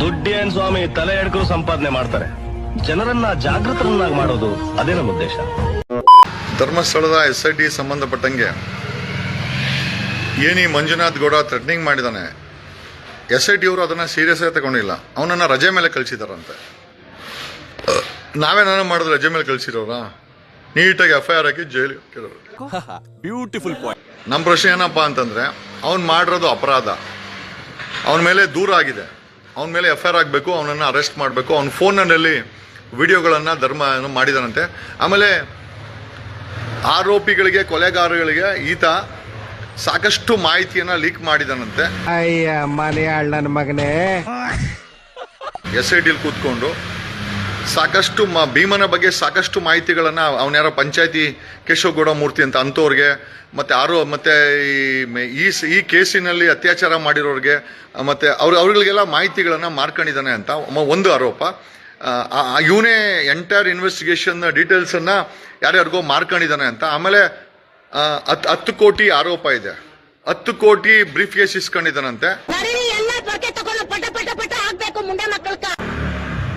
ದುಡ್ಡೇನ್ ಸ್ವಾಮಿ ತಲೆ ಎಡ್ಕರು ಸಂಪಾದನೆ ಮಾಡ್ತಾರೆ. ಜನರನ್ನ ಜಾಗೃತರನ್ನಾಗಿ ಮಾಡೋದು ಅದೇ ನಮ್ಮ ಉದ್ದೇಶ? ಧರ್ಮಸ್ಥಳದ ಎಸ್ ಐ ಡಿ ಸಂಬಂಧಪಟ್ಟಂಗೆ ಏನಿ ಮಂಜುನಾಥ್ ಗೌಡ ಥ್ರೆಟ್ನಿಂಗ್ ಮಾಡಿದಾನೆ ಎಸ್ ಐ ಟಿ ಅವರು ಅದನ್ನ ಸೀರಿಯಸ್ ಆಗಿ ತಗೊಂಡಿಲ್ಲ. ಅವನನ್ನ ರಜೆ ಮೇಲೆ ಕಳಿಸಿದಾರಂತೆ. ನಾವೇನಾರ ಮಾಡಿದ್ರೆ ರಜೆ ಮೇಲೆ ಕಳಿಸಿರೋರ? ನೀಟಾಗಿ ಎಫ್ ಐ ಆರ್ ಹಾಕಿ ಜೈಲಿಗೆ ಬ್ಯೂಟಿಫುಲ್ ಪಾಯಿಂಟ್ ನಮ್ಮ ಪ್ರಶ್ನೆ ಏನಪ್ಪಾ ಅಂತಂದ್ರೆ ಅವ್ನು ಮಾಡಿರೋದು ಅಪರಾಧ. ಅವನ ಮೇಲೆ ದೂರ ಆಗಿದೆ. ಅವನ ಮೇಲೆ ಎಫ್ ಐ ಆರ್ ಆಗಬೇಕು ಅವನನ್ನು ಅರೆಸ್ಟ್ ಮಾಡಬೇಕು ಅವನ ಫೋನಲ್ಲಿ ವಿಡಿಯೋಗಳನ್ನು ಧರ್ಮ ಏನೋ ಮಾಡಿದಾನಂತೆ. ಆಮೇಲೆ ಆರೋಪಿಗಳಿಗೆ ಕೊಲೆಗಾರಗಳಿಗೆ ಈತ ಸಾಕಷ್ಟು ಮಾಹಿತಿಯನ್ನ ಲೀಕ್ ಮಾಡಿದಾನಂತೆ. ಅಯ್ಯ ಮನೆಯ ನನ್ನ ಮಗನೇ. ಎಸ್ ಐ ಡಿಲ್ ಕೂತ್ಕೊಂಡು ಸಾಕಷ್ಟು ಮ ಭೀಮನ ಬಗ್ಗೆ ಸಾಕಷ್ಟು ಮಾಹಿತಿಗಳನ್ನು ಅವನ್ಯಾರ ಪಂಚಾಯತಿ ಕೇಶವಗೌಡ ಮೂರ್ತಿ ಅಂತ ಅಂಥವ್ರಿಗೆ ಮತ್ತು ಆರೋ, ಮತ್ತು ಈ ಈ ಕೇಸಿನಲ್ಲಿ ಅತ್ಯಾಚಾರ ಮಾಡಿರೋರಿಗೆ, ಮತ್ತು ಅವ್ರ ಅವ್ರಿಗೆಲ್ಲ ಮಾಹಿತಿಗಳನ್ನು ಮಾರ್ಕೊಂಡಿದ್ದಾನೆ ಅಂತ ಒಂದು ಆರೋಪ. ಇವನೇ ಎಂಟೈರ್ ಇನ್ವೆಸ್ಟಿಗೇಷನ್ ಡೀಟೇಲ್ಸನ್ನು ಯಾರ್ಯಾರಿಗೋ ಮಾರ್ಕೊಂಡಿದ್ದಾನೆ ಅಂತ. ಆಮೇಲೆ ಹತ್ತು ಹತ್- ಹತ್ತು ಕೋಟಿ ಆರೋಪ ಇದೆ. ಹತ್ತು ಕೋಟಿ ಬ್ರೀಫ್ ಕೇಸ್ ಇಸ್ಕೊಂಡಿದ್ದಾನಂತೆ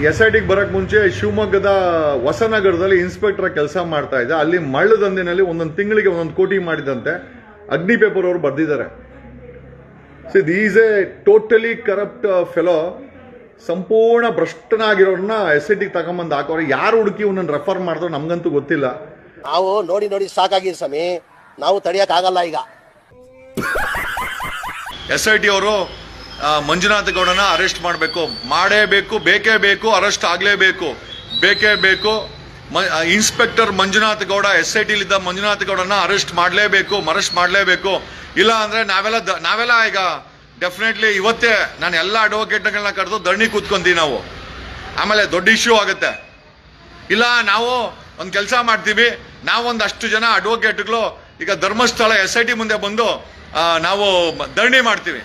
ಎಸ್ ಐ ಟಿಗೆ ಬರಕ್ ಮುಂಚೆ ಶಿವಮೊಗ್ಗದ ಹೊಸನಗರದಲ್ಲಿ ಇನ್ಸ್ಪೆಕ್ಟರ್ ಕೆಲಸ ಮಾಡ್ತಾ ಇದ್ದ. ಅಲ್ಲಿ ಮಳ್ಳ ದಂಧೆನಲ್ಲಿ ಒಂದೊಂದು ತಿಂಗಳಿಗೆ ಒಂದೊಂದು ಕೋಟಿ ಮಾಡಿದಂತೆ ಅಗ್ನಿ ಪೇಪರ್ ಅವರು ಬರ್ದಿದ್ದಾರೆ. Is a totally corrupt fellow ಸಂಪೂರ್ಣ ಭ್ರಷ್ಟನಾಗಿರೋರ್ನ ಎಸ್ ಐ ಟಿಗೆ ತಗೊಂಬಂದು ಹಾಕೋರು. ಯಾರು ಹುಡುಕಿ ಇವನನ್ನು ರೆಫರ್ ಮಾಡಿದ್ರು ನಮ್ಗಂತೂ ಗೊತ್ತಿಲ್ಲ. ನಾವು ನೋಡಿ ನೋಡಿ ಸಾಕಾಗಿದೆ ಸ್ವಾಮಿ. ನಾವು ತಡಿಯಕ್ ಆಗಲ್ಲ ಈಗ. ಎಸ್ ಐ ಟಿ ಅವರು ಮಂಜುನಾಥ ಗೌಡನ ಅರೆಸ್ಟ್ ಮಾಡಬೇಕು. ಮಾಡೇಬೇಕು ಬೇಕೇ, ಬೇಕು ಅರೆಸ್ಟ್ ಆಗಲೇಬೇಕು. ಬೇಕೇ ಬೇಕು. ಮ- inspector Manjunatha Gowda S I ಟಿಲಿದ್ದ Manjunatha ಗೌಡನ ಅರೆಸ್ಟ್ ಮಾಡಲೇಬೇಕು ಅರೆಸ್ಟ್ ಮಾಡಲೇಬೇಕು. ಇಲ್ಲ ಅಂದರೆ ನಾವೆಲ್ಲ ದ- ನಾವೆಲ್ಲ ಈಗ ಡೆಫಿನೆಟ್ಲಿ ಇವತ್ತೇ ನಾನು ಎಲ್ಲ ಅಡ್ವೊಕೇಟ್ಗಳನ್ನ ಕರೆದು ಧರಣಿ ಕೂತ್ಕೊಂತೀವಿ ನಾವು. ಆಮೇಲೆ ದೊಡ್ಡ ಇಶ್ಯೂ ಆಗುತ್ತೆ. ಇಲ್ಲ, ನಾವು ಒಂದು ಕೆಲಸ ಮಾಡ್ತೀವಿ. ನಾವೊಂದಷ್ಟು ಜನ ಅಡ್ವೊಕೇಟ್ಗಳು ಈಗ ಧರ್ಮಸ್ಥಳ ಎಸ್ ಐ ಟಿ ಮುಂದೆ ಬಂದು ನಾವು ಧರಣಿ ಮಾಡ್ತೀವಿ.